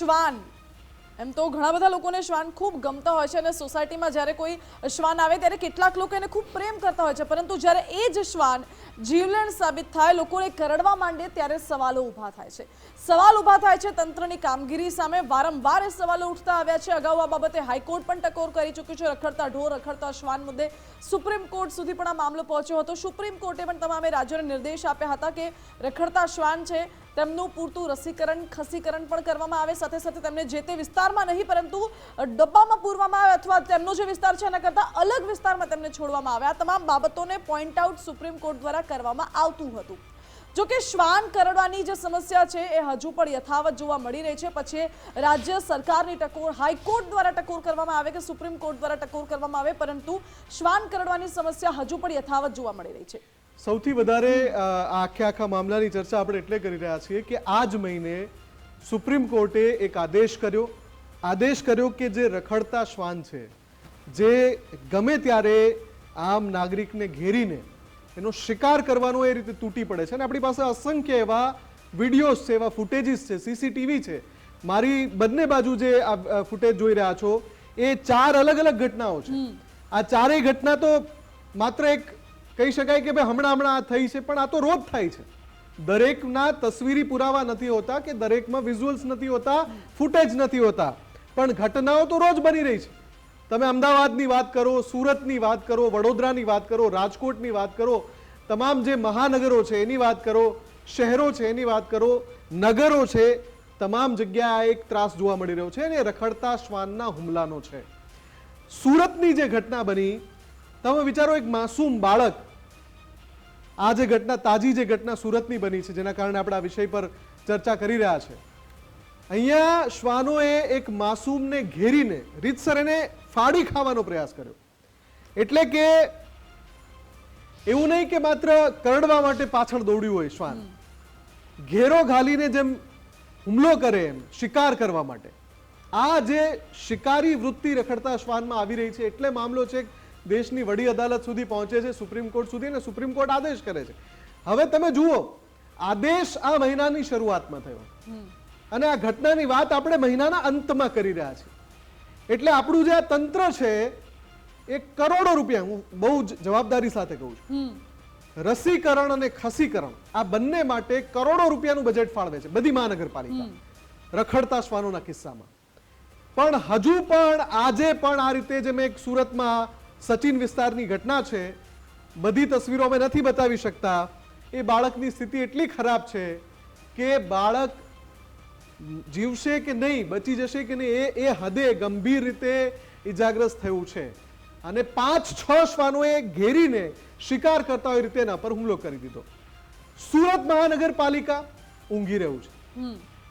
શ્વાન. એમ તો ઘણા બધા લોકોને શ્વાન ખૂબ ગમતા હોય છે અને સોસાયટીમાં જ્યારે કોઈ શ્વાન આવે ત્યારે કેટલાક લોકો એને ખૂબ પ્રેમ કરતા હોય છે. પરંતુ જ્યારે એ જ શ્વાન જીવલેણ સાબિત થાય, લોકોને કરડવા માંડે ત્યારે સવાલો ઊભા થાય છે. સવાલ ઊભા થાય છે તંત્રની કામગીરી સામે. વારંવાર એ સવાલો ઉઠતા આવ્યા છે. અગાઉ આ બાબતે હાઈકોર્ટ પણ ટકોર કરી ચૂક્યું છે. રખડતા ઢોર, રખડતા શ્વાન મુદ્દે સુપ્રીમ કોર્ટ સુધી પણ આ મામલો પહોંચ્યો હતો. સુપ્રીમ કોર્ટે પણ તમામે રાજ્યોને નિર્દેશ આપ્યા હતા કે રખડતા શ્વાન છે. તેમનું પૂરતું રસીકરણ, ખસીકરણ પણ કરવામાં આવે. સાથે સાથે તેમને જે તે વિસ્તારમાં નહીં, પરંતુ ડબ્બામાં પૂરવામાં આવે અથવા તેમનો જે વિસ્તાર છે, એના કરતાં અલગ વિસ્તારમાં તેમને છોડવામાં આવે. આ તમામ બાબતોને પોઈન્ટ આઉટ સુપ્રીમ કોર્ટ દ્વારા કરવામાં આવતું હતું. જો કે શ્વાન કરડવાની જે સમસ્યા છે, એ હજુ પણ યથાવત જોવા મળી રહી છે. પછી રાજ્ય સરકારની ટકોર, હાઈકોર્ટ દ્વારા ટકોર કરવામાં આવે કે સુપ્રીમ કોર્ટ દ્વારા ટકોર કરવામાં આવે, પરંતુ શ્વાન કરડવાની સમસ્યા હજુ પણ યથાવત જોવા મળી રહી છે. સૌથી વધારે આખે આખા મામલાની ચર્ચા આપણે એટલે કરી રહ્યા છીએ કે આ જ મહિને સુપ્રીમ કોર્ટે એક આદેશ કર્યો. આદેશ કર્યો કે જે રખડતા શ્વાન છે જે ગમે ત્યારે આમ નાગરિકને ઘેરીને એનો શિકાર કરવાનો એ રીતે તૂટી પડે છે. અને આપણી પાસે અસંખ્ય એવા વિડીયોઝ છે એવા ફૂટેજીસ છે સીસીટીવી છે. મારી બંને બાજુ જે આ ફૂટેજ જોઈ રહ્યા છો એ ચાર અલગ અલગ ઘટનાઓ છે. આ ચારેય ઘટના તો માત્ર એક કહી શકાય કે ભાઈ હમણાં હમણાં આ થઈ છે, પણ આ તો રોજ થાય છે. દરેકના તસવીરી પુરાવા નથી હોતા કે દરેકમાં વિઝ્યુઅલ્સ નથી હોતા ફૂટેજ નથી હોતા. પણ ઘટનાઓ તો રોજ બની રહી છે. તમે અમદાવાદની વાત કરો, સુરતની વાત કરો, વડોદરાની વાત કરો, રાજકોટની વાત કરો, તમામ જે મહાનગરો છે એની વાત કરો, શહેરો છે એની વાત કરો, નગરો છે, તમામ જગ્યાએ એક ત્રાસ જોવા મળી રહ્યો છે અને રખડતા શ્વાનના હુમલાનો છે. સુરતની જે ઘટના બની, તમે વિચારો એક માસૂમ બાળક આ જે ઘટના તાજી જે ઘટના સુરતની બની છે જેના કારણે આપણે આ વિષય પર ચર્ચા કરી રહ્યા છે. અહીંયા શ્વાનોએ એક માસૂમને ઘેરીને રીતસર એને ફાડી ખાવાનો પ્રયાસ કર્યો. એટલે કે એવું નહીં કે માત્ર કરડવા માટે પાછળ દોડ્યું હોય શ્વાન. ઘેરો ઘાલીને જેમ હુમલો કરે એમ શિકાર કરવા માટે. આ જે શિકારી વૃત્તિ રખડતા શ્વાનમાં આવી રહી છે એટલે મામલો છે દેશની વડી અદાલત સુધી પહોંચે છે સુપ્રીમ કોર્ટ સુધી અને સુપ્રીમ કોર્ટ આદેશ કરે છે. હવે તમે જુઓ આદેશ આ મહિનાની શરૂઆતમાં થયો. અને આ ઘટનાની વાત આપણે મહિનાના અંતમાં કરી રહ્યા છીએ. એટલે આપણું જે આ તંત્ર છે એ કરોડો રૂપિયા હું બહુ જ જવાબદારી સાથે કહું છું. રસીકરણ અને ખસીકરણ આ બંને માટે કરોડો રૂપિયાનું બજેટ ફાળવે છે બધી મહાનગરપાલિકા. રખડતા શ્વાનોના કિસ્સામાં. પણ હજુ પણ આજે પણ આ રીતે જે મેં એક સુરતમાં સચિન વિસ્તારની ઘટના છે. બધી તસવીરો અમે નથી બતાવી શકતા. એ બાળકની સ્થિતિ એટલી ખરાબ છે કે બાળક જીવશે કે નહીં બચી જશે કે નહીં એ એ હદે ગંભીર રીતે ઇજાગ્રસ્ત થયું છે. અને પાંચ છ શ્વાનોએ ઘેરીને શિકાર કરતા હોય રીતે એના પર હુમલો કરી દીધો. સુરત મહાનગરપાલિકા ઊંઘી રહ્યું છે.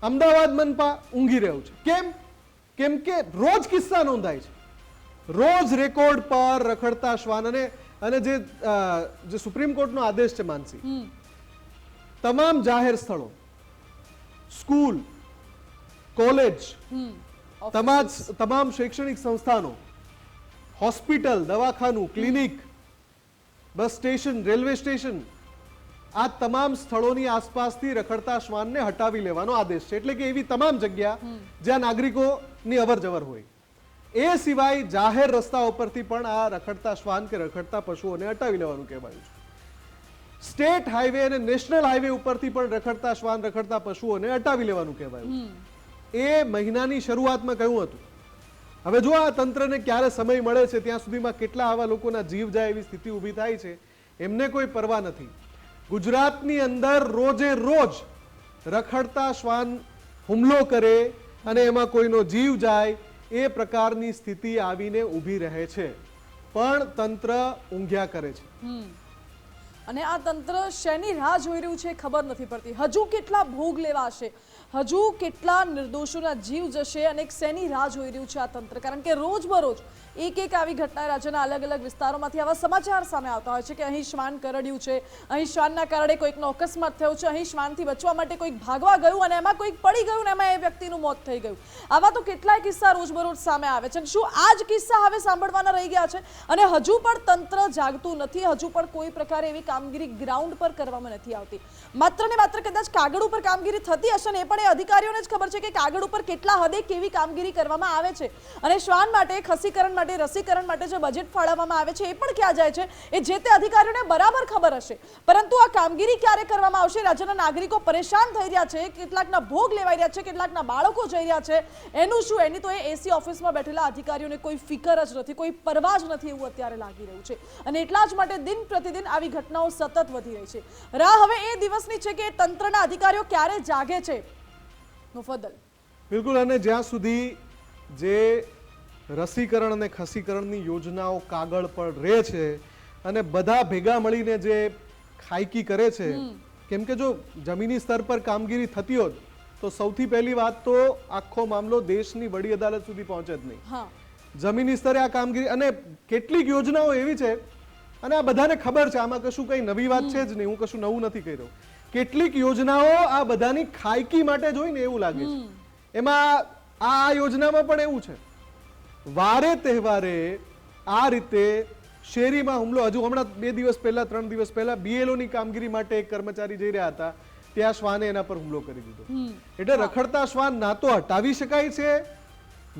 અમદાવાદ મનપા ઊંઘી રહ્યું છે. કેમ? કેમ કે રોજ કિસ્સા નોંધાય છે. રોજ રેકોર્ડ પર રખડતા શ્વાન અને અને જે જે સુપ્રીમ કોર્ટનો આદેશ છે માનસી તમામ જાહેર સ્થળો સ્કૂલ કોલેજ તમામ તમામ શૈક્ષણિક સંસ્થાનો હોસ્પિટલ દવાખાનું clinic bus station railway station આ તમામ સ્થળોની આસપાસથી રખડતા શ્વાનને હટાવી લેવાનો આદેશ છે. એટલે કે એવી તમામ જગ્યા જ્યાં નાગરિકોની અવર જવર હોય. એ સિવાય જાહેર રસ્તા ઉપરથી પણ આ રખડતા શ્વાન કે રખડતા પશુઓને હટાવી લેવાનું કહેવાયું છે. સ્ટેટ હાઈવે અને નેશનલ હાઈવે ઉપરથી પણ રખડતા શ્વાન રખડતા પશુઓને હટાવી લેવાનું કહેવાયું એ મહિનાની શરૂઆતમાં કહ્યું હતું. હવે જો આ તંત્રને ક્યારે સમય મળે છે ત્યાં સુધીમાં કેટલા આવા લોકોના જીવ જાય એવી સ્થિતિ ઊભી થાય છે એમને કોઈ પરવા નથી. ગુજરાતની અંદર રોજે રોજ રખડતા શ્વાન હુમલો કરે અને એમાં કોઈનો જીવ જાય એ પ્રકારની સ્થિતિ આવીને ઊભી રહે છે. પણ તંત્ર ઊંઘ્યા કરે છે. અને આ તંત્ર શેની રાહ જોઈ રહ્યું છે ખબર નથી પડતી. હજુ કેટલા ભોગ લેવાશે હજુ કેટલા નિર્દોષોના જીવ જશે અને શેની રાહ જોઈ રહ્યું છે આ તંત્ર? કારણ કે રોજબરોજ એક એક આવી ઘટના રાજ્યના અલગ અલગ વિસ્તારોમાંથી આવા સમાચાર સામે આવતા હોય છે કે અહીં શ્વાન કરડ્યું છે, અહીં શ્વાનના કારણે કોઈકનો અકસ્માત થયો છે, અહીં શ્વાનથી બચવા માટે કોઈક ભાગવા ગયું અને એમાં કોઈક પડી ગયું ને એમાં એ વ્યક્તિનું મોત થઈ ગયું. આવા તો કેટલાય કિસ્સા રોજબરોજ સામે આવે છે શું આ જ કિસ્સા હવે સાંભળવાના રહી ગયા છે? અને હજુ પણ તંત્ર જાગતું નથી, હજુ પણ કોઈ પ્રકારે એવી કામગીરી ગ્રાઉન્ડ પર કરવામાં નથી આવતી. માત્ર ને માત્ર કદાચ કાગળ ઉપર કામગીરી થતી હશે ને એ પણ પણ અધિકારીઓને જ ખબર છે કે કાગળ ઉપર કેટલા હદે કેવી કામગીરી કરવામાં આવે છે. અને શ્વાન માટે, ખસીકરણ માટે, રસીકરણ માટે જે બજેટ ફાળવવામાં આવે છે, એ પણ ક્યાં જાય છે? એ જે તે અધિકારીઓને બરાબર ખબર હશે. પરંતુ આ કામગીરી ક્યારે કરવામાં આવશે? રાજ્યના નાગરિકો પરેશાન થઈ રહ્યા છે, કેટલાકના ભોગ લેવાઈ રહ્યા છે, કેટલાકના બાળકો જઈ રહ્યા છે. એનું શું? એની તો એ એસી ઓફિસમાં બેઠેલા અધિકારીઓને કોઈ ફિકર જ નથી, કોઈ પરવા જ નથી એવું અત્યારે લાગી રહ્યું છે. અને એટલા જ માટે દિન પ્રતિદિન આવી ઘટનાઓ સતત વધી રહી છે. રાહ હવે એ દિવસની છે કે તંત્રના અધિકારીઓ ક્યારે જાગે છે? મુફદ્દલ. બિલકુલ અને જ્યાં સુધી જે રસીકરણ અને ખસીકરણની યોજનાઓ કાગળ પર રહે છે અને બધા ભેગા મળીને જે ખાયકી કરે છે કેમ કે જો જમીની સ્તર પર કામગીરી થતી હોત તો સૌથી પહેલી વાત તો આખો મામલો દેશની વડી અદાલત સુધી પહોંચે જ નહીં. જમીની સ્તરે આ કામગીરી અને કેટલીક યોજનાઓ એવી છે અને આ બધાને ખબર છે આમાં કશું કંઈ નવી વાત છે જ નહીં હું કશું નવું નથી કહી રહ્યો. કેટલીક યોજનાઓ આ બધાની ખાયકી માટે જોઈને એવું લાગે છે. એમાં આ આ યોજનામાં પણ એવું છે. વારે તહેવારે આ રીતે શેરીમાં હુમલો હજુ હમણાં બે દિવસ પહેલા ત્રણ દિવસ પહેલા બીએલઓની કામગીરી માટે એક કર્મચારી જઈ રહ્યા હતા. ત્યાં શ્વાને એના પર હુમલો કરી દીધો. એટલે રખડતા શ્વાન ના તો હટાવી શકાય છે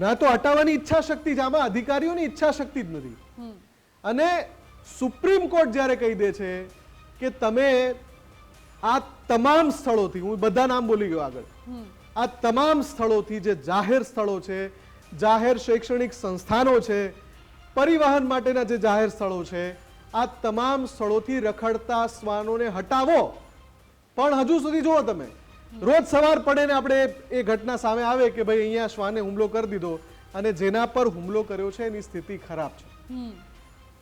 ના તો હટાવવાની ઈચ્છા શક્તિ છે. આમાં અધિકારીઓની ઈચ્છા શક્તિ જ નથી. અને સુપ્રીમ કોર્ટ જ્યારે કહી દે છે કે તમે આ તમામ સ્થળોથી હું બધા નામ બોલી ગયો આગળ. આ તમામ સ્થળોથી જે જાહેર સ્થળો છે જાહેર શૈક્ષણિક સંસ્થાનો છે પરિવહન માટેના જે જાહેર સ્થળો છે આ તમામ સ્થળોથી રખડતા શ્વાનોને હટાવો. પણ હજુ સુધી જુઓ તમે રોજ સવાર પડે ને આપણે એ ઘટના સામે આવે કે ભાઈ અહીંયા શ્વાને હુમલો કરી દીધો અને જેના પર હુમલો કર્યો છે એની સ્થિતિ ખરાબ છે.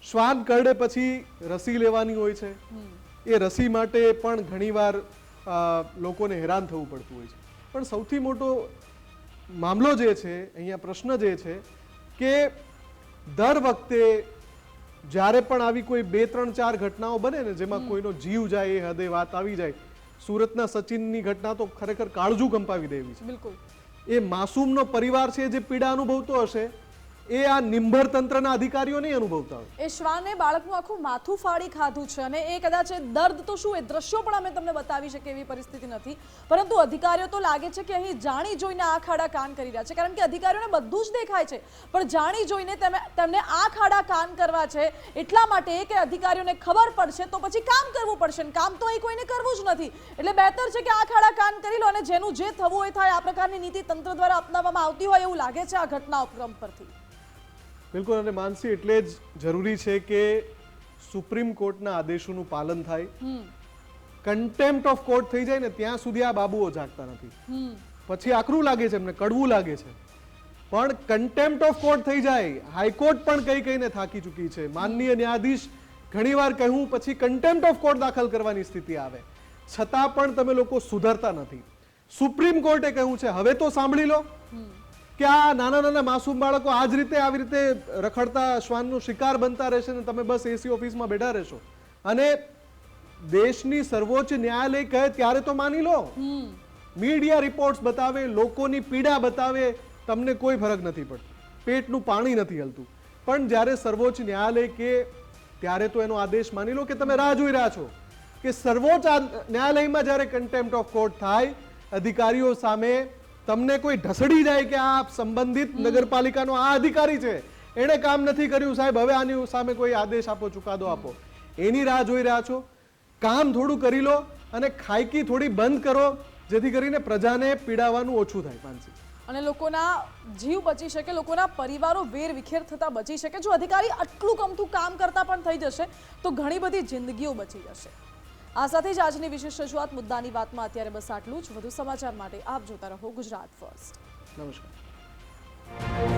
શ્વાન કરડે પછી રસી લેવાની હોય છે. એ રસી માટે પણ ઘણીવાર લોકોને હેરાન થવું પડતું હોય છે. પણ સૌથી મોટો મામલો જે છે અહીંયા પ્રશ્ન જે છે કે દર વખતે જ્યારે પણ આવી કોઈ બે ત્રણ ચાર ઘટનાઓ બને ને જેમાં કોઈનો જીવ જાય એ હદે વાત આવી જાય સુરતના સચિનની ઘટના તો ખરેખર કાળજું કંપાવી દેવી છે. બિલકુલ. એ માસૂમનો પરિવાર છે જે પીડા અનુભવતો હશે એ આ નિંભર તંત્રના અધિકારીઓ નહીં અનુભવતા એ શ્વાને બાળકનું આખું માથું ફાડી ખાધું છે અને એ કદાચ દર્દ તો શું, એ દ્રશ્યો પણ અમે તમને બતાવી શકીએ એવી પરિસ્થિતિ નથી. પરંતુ અધિકારીઓ તો લાગે છે કે અહીં જાણી જોઈને આંખ આડા કાન કરી રહ્યા છે. કારણ કે અધિકારીઓને બધું જ દેખાય છે, પણ જાણી જોઈને તેમે- તેમને આંખ આડા કાન કરવા છે એટલા માટે કે અધિકારીઓને ખબર પડશે તો પછી કામ કરવું પડશે કામ તો અહીં કોઈને કરવું જ નથી. એટલે બહેતર છે કે આંખ આડા કાન કરી લો અને જેનું જે થવું હોય થાય. આ પ્રકારની નીતિ તંત્ર દ્વારા અપનાવવામાં આવતી હોય એવું લાગે છે આ ઘટના ઉપક્રમ પરથી. બિલકુલ અને માનસી એટલે જ જરૂરી છે કે સુપ્રીમ કોર્ટના આદેશોનું પાલન થાય. કન્ટેમ્પ્ટ ઓફ કોર્ટ થઈ જાય ને ત્યાં સુધી આ બાબુઓ જાગતા નથી. પછી આકરું લાગે છે એમને કડવું લાગે છે. પણ કન્ટેમ્પ્ટ ઓફ કોર્ટ થઈ જાય હાઈકોર્ટ પણ કઈ કઈને થાકી ચૂકી છે. માનનીય ન્યાયાધીશ ઘણીવાર કહ્યું પછી કન્ટેમ્પ્ટ ઓફ કોર્ટ દાખલ કરવાની સ્થિતિ આવે. છતાં પણ તમે લોકો સુધરતા નથી. સુપ્રીમ કોર્ટે કહ્યું છે હવે તો સાંભળી લો. કે આ નાના નાના માસૂમ બાળકો આ જ રીતે આવી રીતે રખડતા શ્વાનનો શિકાર બનતા રહેશે ને તમે બસ એસી ઓફિસમાં બેઠા રહેશો. અને દેશની સર્વોચ્ચ ન્યાયાલય કહે ત્યારે તો માની લો. મીડિયા રિપોર્ટ્સ બતાવે લોકોની પીડા બતાવે તમને કોઈ ફરક નથી પડતો. પેટનું પાણી નથી હલતું. પણ જ્યારે સર્વોચ્ચ ન્યાયાલય કે ત્યારે તો એનો આદેશ માની લો કે તમે રાહ જોઈ રહ્યા છો કે સર્વોચ્ચ ન્યાયાલયમાં જ્યારે કન્ટેમ્પ્ટ ઓફ કોર્ટ થાય અધિકારીઓ સામે તમને કોઈ ઢસડી જાય કે આ સંબંધિત નગરપાલિકાનો આ અધિકારી છે એણે કામ નથી કર્યું સાહેબ હવે આની સામે કોઈ આદેશ આપો ચુકાદો આપો. એની રાહ જોઈ રહ્યા છો. કામ થોડું કરી લો અને ખાયકી થોડી બંધ કરો જેથી કરીને પ્રજાને પીડાવાનું ઓછું થાય માનસી. અને લોકોના જીવ બચી શકે લોકોના પરિવારો વેર વિખેર થતા બચી શકે. જો અધિકારી આટલું કમતું કામ કરતા પણ થઈ જશે તો ઘણી બધી જિંદગીઓ બચી જશે. આ સાથે જ આજની વિશેષ રજૂઆત મુદ્દાની વાતમાં અત્યારે બસ આટલું જ. વધુ સમાચાર માટે આપ જોતા રહો ગુજરાત ફર્સ્ટ. નમસ્કાર.